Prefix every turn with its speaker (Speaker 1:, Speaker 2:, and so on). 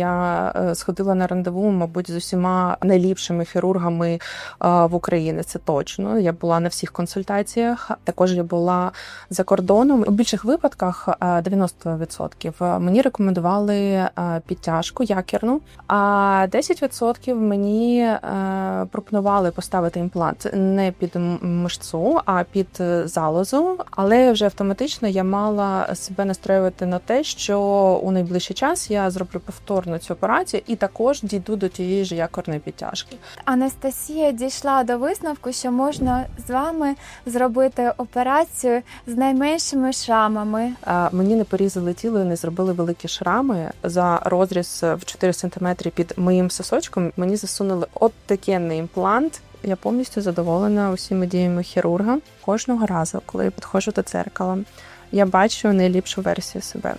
Speaker 1: Я е, сходила на рандеву, мабуть, з усіма найліпшими хірургами е, в Україні. Це точно. Я була на всіх консультаціях. Також я була за кордоном. У більших випадках е, 90% мені рекомендували е, підтяжку якірну, а 10% мені е, пропонували поставити імплант не під мишцу, а під е, залозу. Але вже автоматично я мала себе настроювати на те, що у найближчий час я зроблю повторно цю операцію і також дійду до тієї ж якорної підтяжки.
Speaker 2: Анастасія дійшла до висновку, що можна з вами зробити операцію з найменшими шрамами.
Speaker 1: А, Мені не порізали тіло і не зробили великі шрами за розріз в 4 см під моїм сосочком. Мені засунули от такенний імплант. Я повністю задоволена усіма діями хірурга. Кожного разу, коли я підходжу до дзеркала, я бачу найліпшу версію себе.